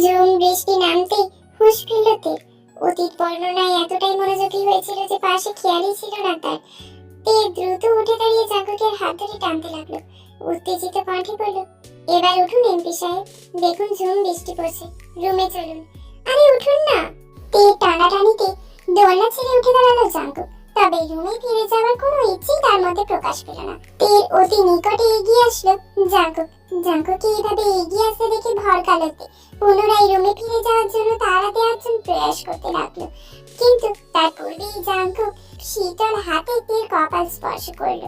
ঝুম, বৃষ্টি নামতে, হুঁশ ফিরল অতীত বর্ণনায় এতটাই মনোযোগী হয়েছিল যে পাশে খেয়ালই ছিল না তার। তে দ্রুত উঠে দাঁড়িয়ে জাঙ্কুকের হাত ধরে টানতে লাগল। উত্তেজিত কণ্ঠে বলল, এবার উঠুন এমপি সাহেব। দেখুন ঝুম, বৃষ্টি পড়ছে। রুমে চলুন। আরে উঠুন না। তীর টানাটানিতে দোলনা ছেড়ে উঠে দাঁড়াল জাঙ্কুক তবে রুমে ফিরে যাওয়ার কোনো ইচ্ছেই তার মধ্যে প্রকাশ পেল না। তীর অতি নিকটে এগিয়ে আসলো। জাঙ্কুক জাঙ্কুকে এইভাবে এগিয়ে আসতে দেখে ভরকালো তীর পুনরায় রুমে ফিরে যাওয়ার জন্য তাড়া দেওয়ার প্রয়াস করতে লাগল। কিন্তু তার পূর্বেই জাঙ্কুক শীতল হাতে তীর কপাল স্পর্শ করল।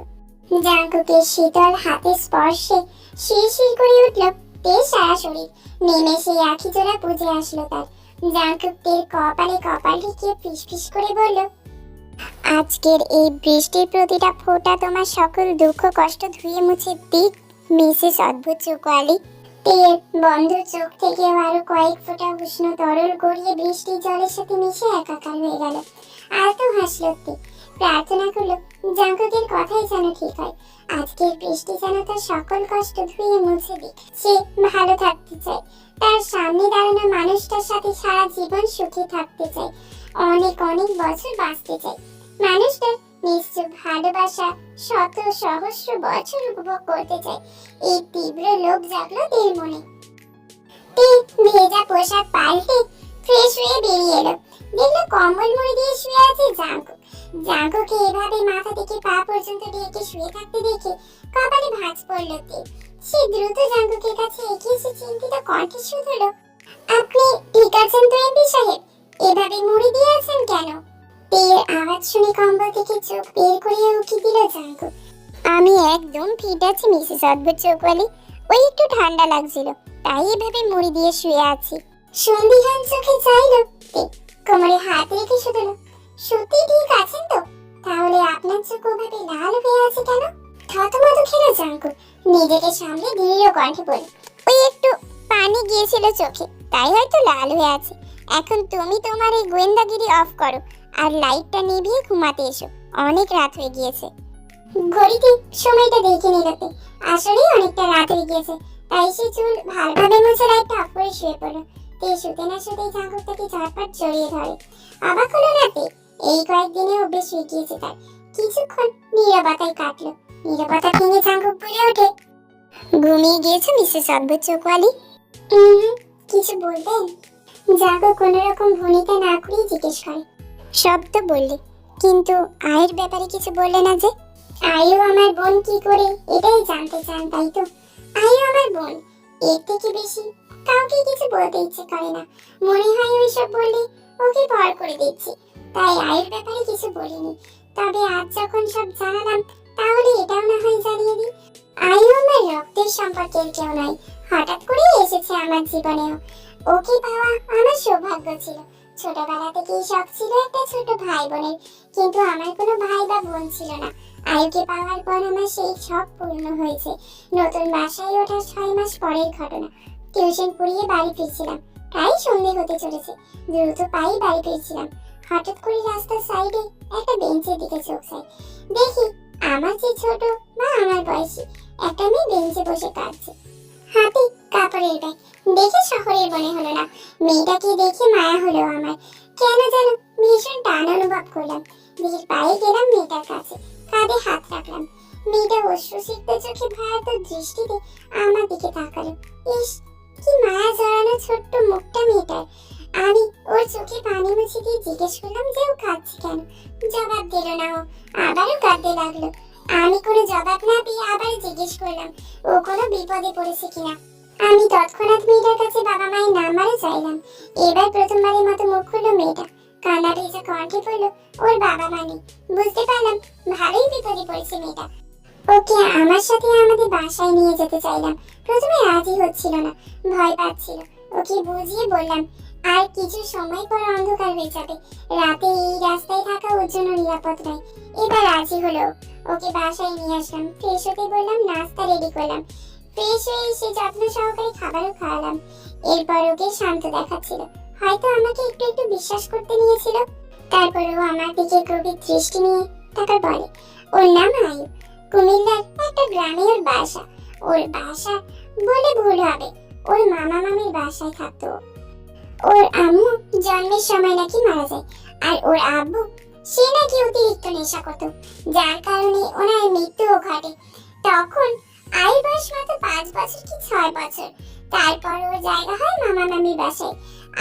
জাঙ্কুকের শীতল হাতে স্পর্শে শিরশির করে উঠল তীর সারা শরীর নেমে সেই আখি জোড়া বুঝে আসলো তার। জাঙ্কুক তীর কপালে কপাল রেখে ফিস ফিস করে বলল আজকের এই বৃষ্টির প্রতিটা ফোঁটা তোমার সকল দুঃখ, কষ্ট ধুয়ে মুছে দিক, মিসেস অদ্ভুত চোখওয়ালি। তীর বন্ধ চোখ থেকে আরও কয়েক ফোঁটা উষ্ণ তরল গড়িয়ে বৃষ্টির জলের সাথে মিশে একাকার হয়ে গেল। আর তো হাসল তীর প্রার্থনা করল, জাঙ্কুকের কথাই যেন ঠিক হয়। আজকের বৃষ্টি যেন তার সকল কষ্ট ধুয়ে মুছে দিক। সে ভালো থাকতে চায়। তার সামনে দাঁড়ানো মানুষটার সাথে সারা জীবন সুখে থাকতে চায়। অনেক অনেক বছর বাঁচতে চায় মানুষটার নিশ্চয় ভালোবাসা শত সহস্র বছর উপভোগ করতে চাই। এই তীব্র লোভ জাগলো তের মনে। ভেজা পোশাক পাল্টে ফ্রেশ হয়ে বেরিয়ে এলো। দেখল কম্বল মুড়ি দিয়ে শুয়ে আছে জাঙ্কু। জাঙ্কুকে এভাবে মাথা থেকে পা পর্যন্ত ঢেকে শুয়ে থাকতে দেখে কপালে ভাঁজ পড়ল তে। সে দ্রুত জাঙ্কুকের কাছে এগিয়ে এসে চিন্তিত কণ্ঠে শুধলো, আপনি ঠিক আছেন তো এমপি সাহেব? এভাবে মুড়ি দিয়ে আছেন কেন? তের আওয়াজ শুনে কম্বল থেকে চোখ বের করে উকি দিল জাঙ্কু। আমি একদম ফিট আছি, মিসেস অদ্ভুত চোখওয়ালি। ওই একটু ঠান্ডা লাগছিল, তাই এভাবে মুড়ি দিয়ে শুয়ে আছি। সন্ধিহান চোখে চাইলো কোমরে হাত রেখে শুধলো সত্যি ঠিক আছেন তো? তাহলে আপনার চোখ ওভাবে লাল হয়ে আছে কেন? থতমত খেলো জাঙ্কু, নিজেকে সামলে দৃঢ় কণ্ঠে বলে ওই একটু পানি গিয়েছিল চোখে, তাই হয়তো লাল হয়ে আছে। এখন তুমি তোমার এই গোয়েন্দাগিরি অফ করো, আর লাইটটা নিভিয়ে ঘুমাতে এসো। অনেক রাত হয়ে গিয়েছে। ঘড়িতে সময়টা দেখে নিলতে আসলেই অনেকটা রাত হয়ে গিয়েছে। তাই সে চুল ভালোভাবে মুছে লাইটটা অফ করে শুয়ে পড়ল। তে শুতে না শুতেই ঝাঁকুক তাকে ঝটপট জড়িয়ে ধরে। অবাক হলো না তে? এই কয়েকদিনে অভ্যেস হয়ে গিয়েছে তার। কিছুক্ষণ নীরবতায় কাটলো। নীরবতা ভেঙে ঝাঁকুক বলে ওঠে। ঘুমিয়ে গিয়েছো, মিসেস অদ্ভুত চোখওয়ালি কিছু বলবেন? জাগো কোনো রকম ভনিতা না করেই জিজ্ঞেস করে। সব তো বললি, কিন্তু আয়ের ব্যাপারে কিছু বললে না যে? আয়ু আমার বোন কি করে? এটাই জানতে চান, তাই তো? আয়ু আমার বোন, এর থেকে বেশি কাউকে কিছু বলতে ইচ্ছে করে না। মনে হয় ওইসব বললে ওকে ভর করে দিচ্ছি। তাই আয়ের ব্যাপারে কিছু বলিনি। তবে আজ যখন সব জানালাম, তাহলে এটাও না হয় জানিয়ে দিই, আয়ু আমার রক্তের সম্পর্কের কেউ নয়। হঠাৎ করে এসেছে আমার জীবনেও। ওকে পাওয়া আমার সৌভাগ্য ছিল। ছোটবেলা থেকেই শখ ছিল একটা ছোট ভাই বোনের কিন্তু আমার কোনো ভাই বা বোন ছিল না। আয়ুকে পাওয়ার পর আমার সেই শখ পূর্ণ হয়েছে। নতুন বাসায় ওঠার ছয় মাস পরের ঘটনা। টিউশন পড়িয়ে বাড়ি ফিরছিলাম। প্রায় সন্ধে হতে চলেছে। দ্রুত পায়ে বাড়ি ফিরছিলাম। হঠাৎ করে রাস্তার সাইডে একটা বেঞ্চের দিকে চোখ যায় দেখি, আমার যে ছোট বা আমার বয়সী, একটা মেয়ে বেঞ্চে বসে কাঁদছে। হাতে কাপড়ের ব্যাগ। দেখে শহরের মনে হলো না। মেয়েটাকে দেখে মায়া হলো আমার। কেন যেন ভীষণ টান অনুভব করলাম। ধীর পায়ে গেলাম মেয়েটার কাছে। কাঁধে হাত রাখলাম। মেয়েটা অশ্রুসিক্ত চোখে ভয়াত দৃষ্টিতে আমার দিকে তাকালো। ইস, কি মায়া জড়ানো ছোট্ট মুখটা মেয়েটার। আমি ওর চোখে পানি মুছে দিয়ে জিজ্ঞেস করলাম যে ও কাঁদছে কেন? জবাব দিল না ও। আবারও কাঁদতে লাগল। আমি কোনো জবাব না পেয়ে আবার জিজ্ঞেস করলাম, ও কোনো বিপদে পড়েছে কিনা? আমি তৎক্ষণাৎ মেয়েটার কাছে বাবা মায়ের নাম্বারও চাইলাম। এবার প্রথমবারের মতো মুখ খুললো মেয়েটা। কান্না ভেজা কণ্ঠে বলল ওর বাবা মা নেই। বুঝতে পারলাম, ভালোই বিপদে পড়েছে মেয়েটা। ওকে আমার সাথে আমাদের বাসায় নিয়ে যেতে চাইলাম। প্রথমে রাজি হচ্ছিল না, ভয় পাচ্ছিল। ওকে বুঝিয়ে বললাম, আর কিছু সময় পর অন্ধকার হয়ে যাবে। রাতে এই রাস্তায় থাকা ওর জন্য নিরাপদ নয়। এবার রাজি হলো। ওকে বাসায় নিয়ে আসলাম। ফ্রেশ হতে বললাম, নাস্তা রেডি করলাম। ফ্রেশ হয়ে এসে যত্ন সহকারে খাবারও খাওয়ালাম। এরপর ওকে শান্ত দেখাচ্ছিল। হয়তো আমাকে একটু একটু বিশ্বাস করতে নিয়েছিল। তারপরেও আমার দিকে গভীর দৃষ্টি নিয়ে তারপর বলে, ওর নাম আয়ু কুমিল্লার একটা গ্রামে ওর বাসা। ওর বাসা বলে ভুল হবে। ওর মামা মামির বাসায় থাকতো ওর আম্মু জন্মের সময় নাকি মারা যায়। আর ওর আব্বু, সে নাকি অতিরিক্ত নেশা করত। যার কারণে ওনার মৃত্যুও ঘটে। তখন আয়ুর বয়স মাত্র পাঁচ বছর কি ছয় বছর? তারপর ওর জায়গা হয় মামা মামির বাসায়।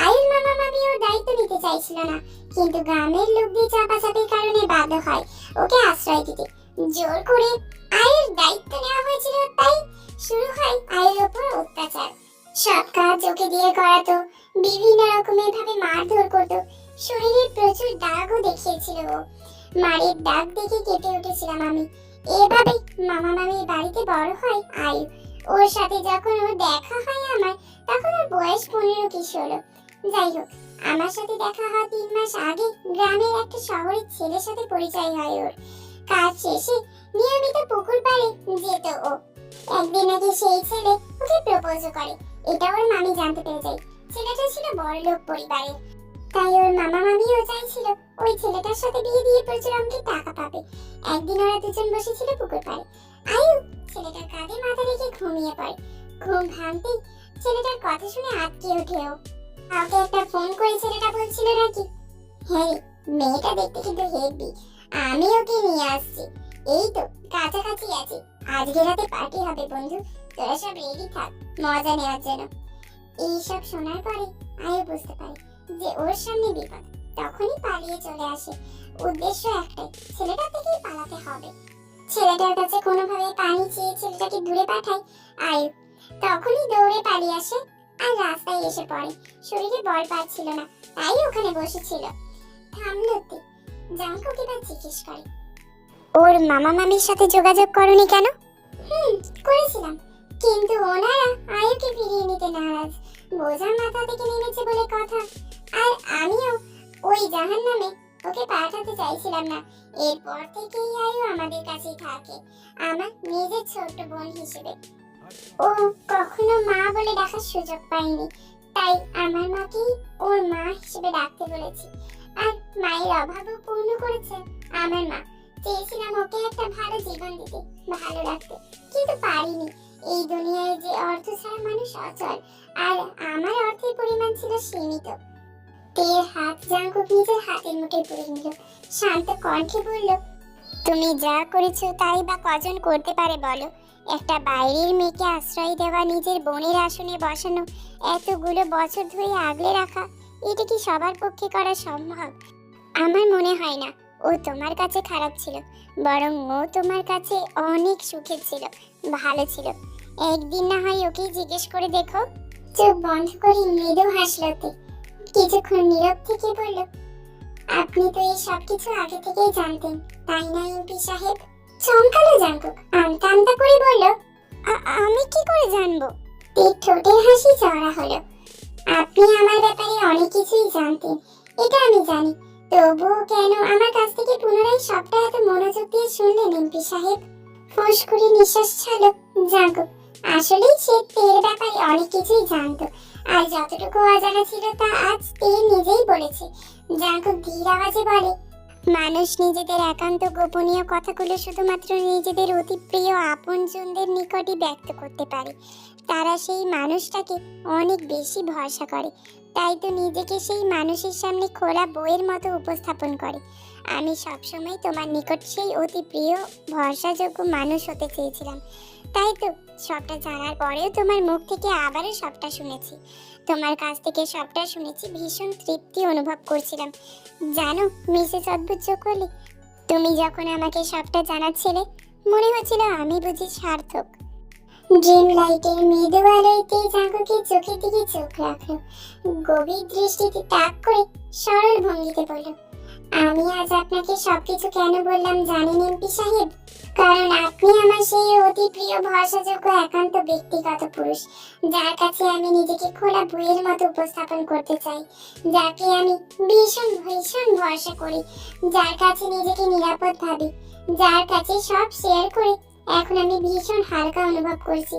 আয়ুর মামা মামি ওর দায়িত্ব নিতে চাইছিল না, কিন্তু গ্রামের লোকদের চাপাচাপির কারণে বাধ্য হয় ওকে আশ্রয় দিতে। জোর করে আয়ের দায়িত্ব নেওয়া হয়েছিল, তাই শুরু হয় আয়ের ওপর অত্যাচার। সব কাজ ওকে দিয়ে করাতো, বিভিন্ন রকমের ভাবে মারধর করতো। শরীরে প্রচুর দাগও দেখিয়েছিল ও। মারের দাগ দেখে কেঁপে উঠেছিলাম আমি। এভাবে মামা মামির বাড়িতে বড় হয়। আয়ু ওর সাথে যখন ওর দেখা হয় আমার, তখন ওর বয়স পনেরো কি ষোলো। যাই হোক, আমার সাথে দেখা হওয়া তিন মাস আগে গ্রামের একটা শহরের ছেলের সাথে পরিচয় হয় ওর। কাজ শেষে নিয়মিত পুকুর পাড়ে যেত ও। একদিন নাকি সেই ছেলে ওকে প্রপোজ করে। এটা ওর মামি জানতে পেরে যায়। ছেলেটা ছিল বড় লোক পরিবারের। তাই ওর মামা মামিও চাইছিল ওই ছেলেটার সাথে বিয়ে দিয়ে প্রচুর অঙ্কের টাকা পাবে। একদিন ওরা দুজন বসেছিল পুকুর পাড়ে। আয়ু, ছেলেটার কাঁধে মাথা রেখে ঘুমিয়ে পড়ে। ঘুম ভাঙতেই ছেলেটার কথা শুনে আটকে ওঠে ও। কাউকে একটা ফোন করে ছেলেটা বলছিল নাকি? হ্যাঁ মেয়েটা দেখতে কিন্তু হেভি আমি ওকে নিয়ে আসছি। এই তো, কাছাকাছি আছে। আজকে রাতে পার্টি হবে বন্ধু। তোরা সব রেডি থাক, মজা নেওয়ার জন্য। এইসব শোনার পরে আয়ু বুঝতে পারে যে ওর সামনে বিপদ, তখনই পালিয়ে চলে আসে। উদ্দেশ্য একটাই ছেলেটা থেকেই পালাতে হবে। ছেলেটার কাছে কোনোভাবে পানি চেয়ে ছেলেটাকে দূরে পাঠায় আয়ু তখনই দৌড়ে পালিয়ে আসে আর রাস্তায় এসে পড়ে। শরীরে বল পাচ্ছিল না, তাই ওখানে বসেছিল। থামলো তে জাঙ্কুক এবার জিজ্ঞেস করে। ওর মামা মামির সাথে যোগাযোগ করনি কেন? হুম, করেছিলাম। কিন্তু ওনারা আয়ুকে ফিরিয়ে নিতে নারাজ। বোঝা মাথা থেকে নেমেছে বলে কথা। আর আমিও ওই জাহান নামে ওকে পাঠাতে চাইছিলাম না। এরপর থেকেই আয়ু আমাদের কাছেই থাকে, আমার নিজের ছোট্ট বোন হিসেবে। ও কখনো মা বলে ডাকার সুযোগ পায়নি, তাই আমার মাকেই ওর মা হিসেবে ডাকতে বলেছি। আর মায়ের অভাবও পূর্ণ করেছে আমার মা। চেয়েছিলাম ওকে একটা ভালো জীবন দিতে, ভালো রাখতে, কিন্তু পারিনি। এই দুনিয়ায় যে অর্থ ছাড়া মানুষ অচল, আর আমার অর্থের পরিমাণ ছিল সীমিত। তের হাত জাঙ্কুক নিজের হাতের মুঠে পুরে নিল। শান্ত কণ্ঠে বলল, তুমি যা করেছ তাই বা কজন করতে পারে বলো? একটা বাইরের মেয়েকে আশ্রয় দেওয়া, নিজের বোনের আসনে বসানো, এতগুলো বছর ধরে আগলে রাখা, এটা কি সবার পক্ষে করা সম্ভব? আমার মনে হয় না। ও তোমার কাছে খারাপ ছিল, বরং ও তোমার কাছে অনেক সুখের ছিল, ভালো ছিল। একদিন না হয় ওকেই জিজ্ঞেস করে দেখো। চোখ বন্ধ করে মৃদু হাসলো তে কিছুক্ষণ নীরব থেকে বলল, আপনি তো এই সব কিছু আগে থেকেই জানতেন, তাই না, এমপি সাহেব? চমকালো জানকুক আমতা আমতা করে বলল আমি কি করে জানব? তীর ঠোঁটের হাসি চড়া হলো। আপনি আমার ব্যাপারে অনেক কিছুই জানতেন, এটা আমি জানি। তবুও কেন আমার কাছ থেকে পুনরায় সবটা এত মনোযোগ দিয়ে শুনলেন এমপি সাহেব? ফোঁস করে নিঃশ্বাস ছাড়লো। জাগো আসলেই সে তের ব্যাপারে অনেক কিছুই জানতো। আর যতটুকু অজানা ছিল তা আজ তে নিজেই বলেছে। জাগো ধীর আওয়াজে বলে, মানুষ নিজেদের একান্ত গোপনীয় কথাগুলো শুধুমাত্র নিজেদের অতি প্রিয় আপনজনদের নিকটই ব্যক্ত করতে পারে। তারা সেই মানুষটাকে অনেক বেশি ভরসা করে। তাই তো নিজেকে সেই মানুষের সামনে খোলা বইয়ের মতো উপস্থাপন করে। আমি সবসময় তোমার নিকট সেই অতি প্রিয়, ভরসাযোগ্য মানুষ হতে চেয়েছিলাম। তাই তো, সবটা জানার পরেও তোমার মুখ থেকে আবারও সবটা শুনেছি। তোমার কাছ থেকে সবটা শুনেছি, ভীষণ তৃপ্তি অনুভব করছিলাম। জানো, মিসেস অদ্ভুত চকলি তুমি যখন আমাকে সবটা জানাচ্ছিলে, মনে হচ্ছিল আমি বুঝি সার্থক। ড্রিম লাইটের মৃদু আলোতে জাগকে চোখের দিকে চোখ রাখল। গভীর দৃষ্টিতে তাক করে সরল ভঙ্গিতে বলল আমি আজ আপনাকে সবকিছু কেন বললাম জানেন এমপি সাহেব? কারণ আপনি আমার সেই অতি প্রিয়, ভরসাযোগ্য, একান্ত ব্যক্তিগত পুরুষ, যার কাছে আমি নিজেকে খোলা বইয়ের মতো উপস্থাপন করতে চাই, যাকে আমি ভীষণ ভীষণ ভরসা করি, যার কাছে নিজেকে নিরাপদ ভাবি, যার কাছে সব শেয়ার করে। এখন আমি ভীষণ হালকা অনুভব করছি।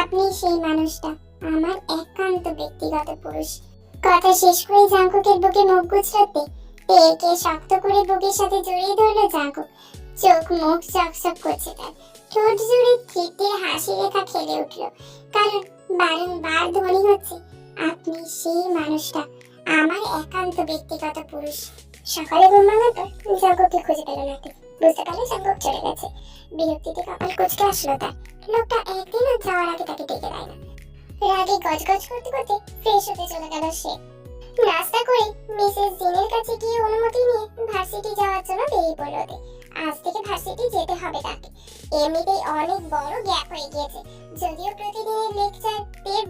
আপনি সেই মানুষটা, আমার একান্ত ব্যক্তিগত পুরুষ। কথা শেষ করে জাঙ্কুকের বুকে মুখ গুছরাতে পেয়েকে শক্ত করে বুকের সাথে জড়িয়ে ধরলো জাঙ্কুক। চোখ মুখ চকচক করছে তার। ঠোঁট জুড়ে তৃপ্তির হাসি রেখা খেলে উঠল। কারণ বারংবার ধ্বনি হচ্ছে। আপনি সেই মানুষটা। আমার একান্ত ব্যক্তিগত পুরুষ। সকালে ঘুম ভাঙার পর খুঁজে পেল না। বুঝতে পারল জাগক চলে গেছে। বিরক্তিতে কপাল কুচকে আসলো তার। লোকটা একদিনও যাওয়ার আগে তাকে ডেকে দেয় না। রাগে গজগজ করতে করতে ফ্রেশ হতে চলে গেল সে। নাস্তা করে মিসেস জিনের কাছে গিয়ে অনুমতি নিয়ে ভার্সিটি যাওয়ার জন্য বেরিয়ে পড়ল তে। আজ থেকে ভার্সিটি যেতে হবে তাকে। এমনিতেই অনেক বড় গ্যাপ হয়ে গিয়েছে। যদিও প্রতিদিনের লেকচার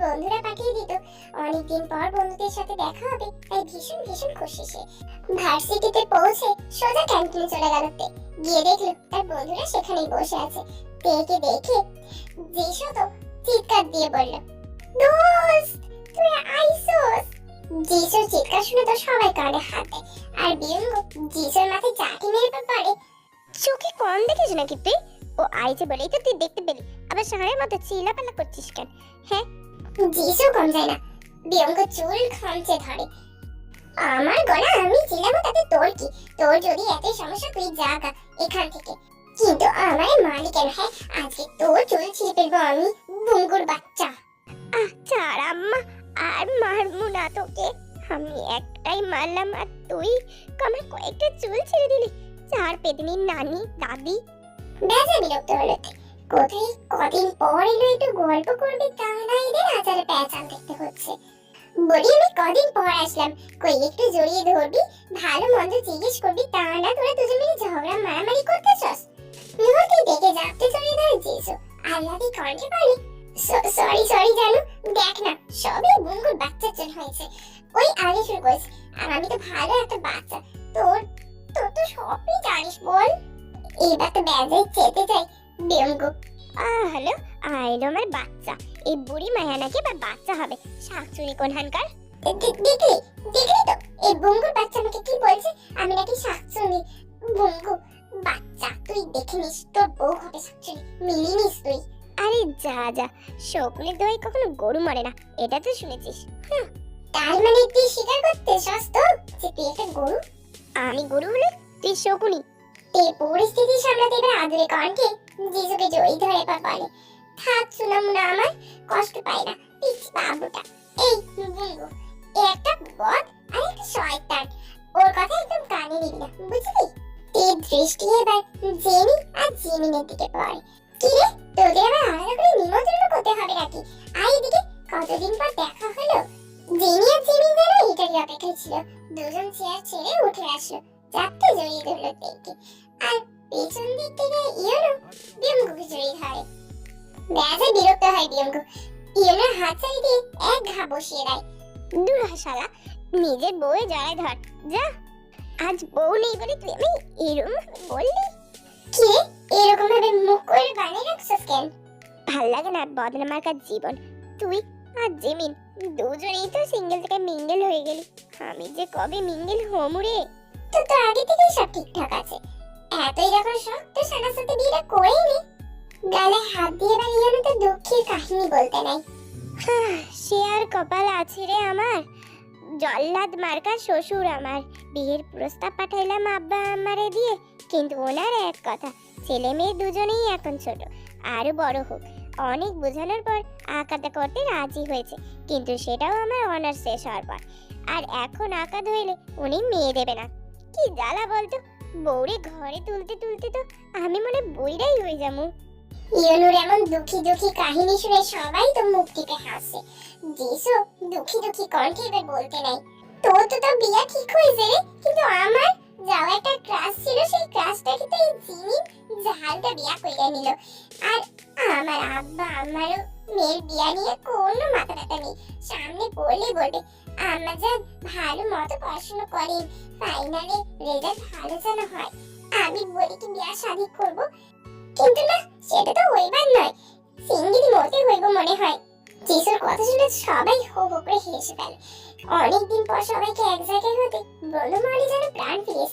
বন্ধুরা পাঠিয়ে দিত, অনেকদিন পর বন্ধুদের সাথে দেখা হবে, তাই ভীষণ ভীষণ খুশি সে। ভার্সিটিতে পৌঁছে সোজা ক্যান্টিনে চলে গেল তে। গিয়ে দেখল তার বন্ধুরা সেখানেই বসে আছে। তেকে দেখে যেসো তো চিৎকার দিয়ে বলল, দোস্ত, তুই আইসোস! জিসুর চিৎকার শুনে তো সবাই কানে হাত দেয়। আর বিয়ঙ্গ জিসুর মাথায় চাটি মেরে পড়ে চোখে কম দেখিস নাকি তুই? ও আইছে বলেই তো তুই দেখতে পেলি। আবার শহরের মতো চিলাপালা করছিস কেন? জিসু কম যায় না। বিয়ঙ্গ চুল খামচে ধরে আমার গলা আমি ছিলাম তাতে তোর কি? তোর যদি এত সমস্যা তুই জাগা এখান থেকে। কিন্তু আমার মালিক কেন? হ্যাঁ আজকে তোর চুল ছিঁড়ে ফেলব আমি বুঙ্গুর বাচ্চা। আহ ছাড় আম্মা। আর মারমু না তোকে। আমি একটাই মারলাম আর তুই আমার কয়েকটা চুল ছেড়ে দিলি। চার পেতনির নানি, দাদি। বেজা বিরক্ত হলো কোথায়? কদিন পর এলো একটু গল্প করবি তা না এদের আচারে প্যাচাল দেখতে হচ্ছে। বলি, আমি কদিন পর আসলাম। কই, একটু জড়িয়ে ধরবি? ভালো মন্দ জিজ্ঞেস করবি, তা না, তোরা দুজন মিলে ঝগড়া মারামারি করতেছস? মুহূর্তে দেখে যাতে জড়িয়ে ধরে যেছো আল্লাদি কণ্ঠে বলে সরি সরি জানো। বাচ্চার হয়েছে। ওই আগে শুরু আর আমি তো ভালো একটা বাচ্চা। তোর তোর তো সবই জানিস বল। এবার তো ব্যাজে চেতে যাই বিয়ঙ্গ আহ হ্যালো আইলো আমার বাচ্চা। এই বুড়ি মায়া নাকি আবার বাচ্চা হবে। শাকচুরি কোনখানকার? দেখলি দেখলি তো? এই বঙ্গুর বাচ্চা আমাকে কি বলছে? আমি নাকি শাকচুনি বঙ্গু বাচ্চা তুই দেখে নিস তোর বউ হবে শাকচুনি মিলি নিস তুই। আরে যা যা। শকুনের দোয়াই কখনো গরু মরে না, এটা তো শুনেছিস। তার মানে তুই স্বীকার করতে সস্ত যে তুই একটা গরু? আমি গরু হলে তুই শকুনি। এই পরিস্থিতি সামলাতে এবার আদরে কণ্ঠে জিজুকে জড়িয়ে ধরে পর বলে, থাক শুনাম না আমার, কষ্ট পাই না পিছ বাবুটা। এই বুঙ্গু এ একটা বদ আর একটা শয়তান। ওর কথা একদম কানে নিবি না, বুঝলি? এই দৃষ্টি এবার জেনি আর জিমিনের দিকে পড়ে। কি রে, তোদের অপেক্ষায় ছিল দুজন চেয়ার ছেড়ে উঠে আসলো। চাপতে জড়িয়ে ধরলো তেকে আর পেছন দিক থেকে ইয়নো বিয়ঙ্গুকে জড়িয়ে ধরে। ব্যাজে বিরক্ত হয় বিয়ঙ্গু ইয়নোর হাত ছাড়ি এক ঘা বসিয়ে দেয়। দূর নিজের বউয়ে জড়ায় ধর, যা। আজ বউ নেই বলে তুই আমি এরম বললি? কি? এরকম ভাবে মুখ করে বানিয়ে রাখছিস কেন? ভালো লাগে না বদনামার্কার জীবন। তুই আর জেমিন দুজনেই তো সিঙ্গেল থেকে মিঙ্গেল হয়ে গেলি। আমি যে কবে মিঙ্গেল হমু রে? তো তো আগে থেকেই সব ঠিকঠাক আছে। এতই যখন শখ তো সানার সাথে বিয়েটা করেই নে। গালে হাত দিয়ে এবার ইয়নো তো দুঃখের কাহিনী বলতে নাই। সে আর কপাল আছে রে আমার। জল্লাদ মার্কা শ্বশুর আমার। বিয়ের প্রস্তাব পাঠাইলাম আব্বা আমারে দিয়ে। কিন্তু ওনার এক কথা ছেলে মেয়ে দুজনেই এখন ছোট। আরও বড় হোক। অনেক বোঝানোর পর আঁকাটা করতে রাজি হয়েছে, কিন্তু সেটাও আমার অনার্স শেষ হওয়ার পর। আর এখন আঁকা ধরলে উনি মেয়ে দেবে না। কি জ্বালা বলতো? বউরে ঘরে তুলতে তুলতে তো আমি মনে বইরাই হয়ে যাব। ইয়নুর এমন দুঃখী দুঃখী কাহিনী শুনে সবাই তো মুখ টিপে হাসে। যিশু দুঃখী দুঃখী কণ্ঠে এবার বলতে নাই তোর তো তো বিয়া ঠিক হয়েছে রে, কিন্তু আমার যাওয়া একটা ক্লাস ছিল, সেই ক্লাসটাকে তো এই জিনি জাহালটা বিয়া কইরা নিল। আর আমার আব্বা, আমারও মেয়ের বিয়া নিয়ে কোনো মাথা ব্যথা নেই। সামনে পড়লে বলবে আমার যা ভালো মতো পড়াশোনা করেন ফাইনালে রেজাল্ট ভালো যেন হয়। আমি বলি কি বিয়া শাদি করব? কিন্তু না, সেটা তো হইবার নয়। সিঙ্গিলি মতে হইব মনে হয়। যিশুর কথা শুনে সবাই হো হো করে হেসে ফেলে। অনেকদিন পর সবাইকে এক জায়গায় হতে ব্রহ্মমহলে যেন প্রাণ ফিরে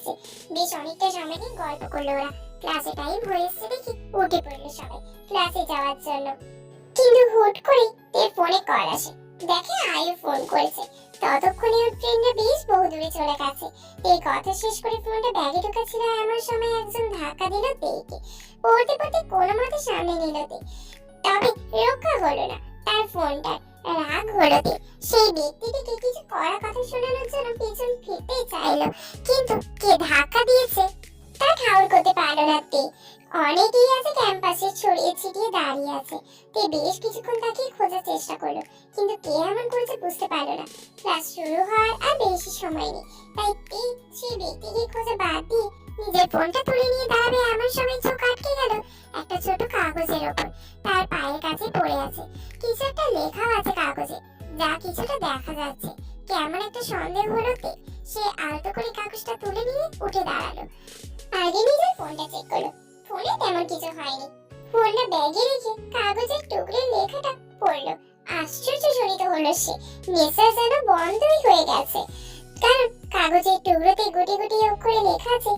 বেশ অনেকটা সময় নিয়ে গল্প করল ওরা। ক্লাসে টাইম হয়ে দেখি উঠে পড়ল সবাই। ক্লাসে যাওয়ার জন্য। কিন্তু হুট করে তের ফোনে কল আসে। দেখে আয়ু ফোন করেছে। ততক্ষণে ওর ট্রেনটা বেশ বহু দূরে চলে গেছে। এই কথা শেষ করে ফোনটা ব্যাগে ঢোকাচ্ছিল এমন সময় একজন ধাক্কা দিল তেকে পড়তে পড়তে কোনো মতে সামনে নিল তবে রক্ষা হলো না। তার ফোনটা রাগ হলো সেই ব্যক্তিটিকে কিছু কড়া কথা শোনানোর জন্য পিছন ফিরতে চাইলো। কিন্তু কে ধাক্কা দিয়েছে, তা ঠাউর করতে পারল না তে। অনেকেই আছে ক্যাম্পাসে ছড়িয়ে ছিটিয়ে দাঁড়িয়ে আছে। তে বেশ কিছুক্ষণ তাকে খোঁজার চেষ্টা করল, কিন্তু কে এমন করেছে বুঝতে পারল না। ক্লাস শুরু হওয়ার আর বেশি সময় নেই। তাই তে সেই ব্যক্তিকে খোঁজা বাদ দিয়ে নিজের ফোনটা তুলে নিয়ে দাঁড়াবে এমন সময় একটা সন্দেহ সে আলতো করে কাগজটা তুলে নিয়ে উঠে দাঁড়াল। আগে নিজের ফোনটা চেক করল। ফোনে তেমন কিছু হয়নি। ফোনটা ব্যাগে রেখে কাগজের টুকরে লেখাটা পড়ল। আশ্চর্যজনিত হলো সে। মেসেজ যেন বন্ধই হয়ে গেছে। কারণ কাগজের টুকরোতে গুটি গুটি অক্ষরে লেখা আছে,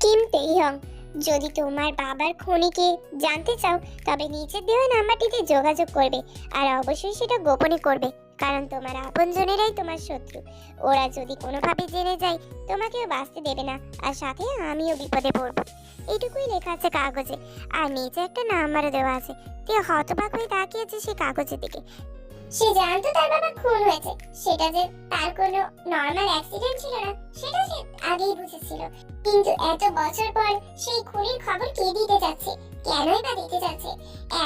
কিম তেইহং, যদি তোমার বাবার খনিকে জানতে চাও, তবে নিচের দেওয়া নাম্বারটিতে যোগাযোগ করবে। আর অবশ্যই সেটা গোপনে করবে। কারণ তোমার আপনজনেরাই তোমার শত্রু। ওরা যদি কোনোভাবে জেনে যায়, তোমাকেও বাঁচতে দেবে না। আর সাথে আমিও বিপদে পড়ব। এইটুকুই লেখা আছে কাগজে। আর নিচে একটা নাম্বারও দেওয়া আছে। তে হতবাক হয়ে তাকিয়েছে সেই কাগজের দিকে। সে জানতো তার বাবা খুন হয়েছে। সেটা যে তার কোনো নর্মাল অ্যাক্সিডেন্ট ছিল না, সেটা সে আগেই বুঝেছিল। কিন্তু এত বছর পর সেই খুনের খবর কে দিতে যাচ্ছে? কেনই বা দিতে যাচ্ছে?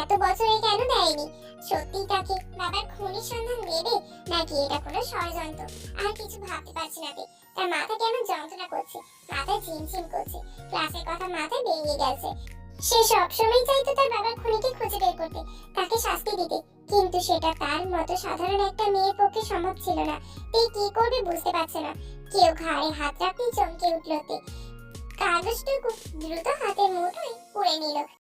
এত বছরে কেন দেয়নি? সত্যি তাকে বাবার খুনের সন্ধান দেবে? নাকি এটা কোনো ষড়যন্ত্র? আর কিছু ভাবতে পারছি না তার মাথা কেমন যন্ত্রণা করছে? মাথা ঝিমঝিম করছে। ক্লাসের কথা মাথায় বেরিয়ে গেছে। সে সবসময় চাইতো তার বাবার খুনিকে খুঁজে বের করতে। তাকে শাস্তি দিতে। কিন্তু সেটা তার মতো সাধারণ একটা মেয়ের পক্ষে সম্ভব ছিল না। তে কি করবে বুঝতে পারছে না। কেউ ঘাড়ে হাত রাখতেই চমকে উঠল তে। কাগজটুকু দ্রুত হাতের মুঠোয় পুড়ে নিল।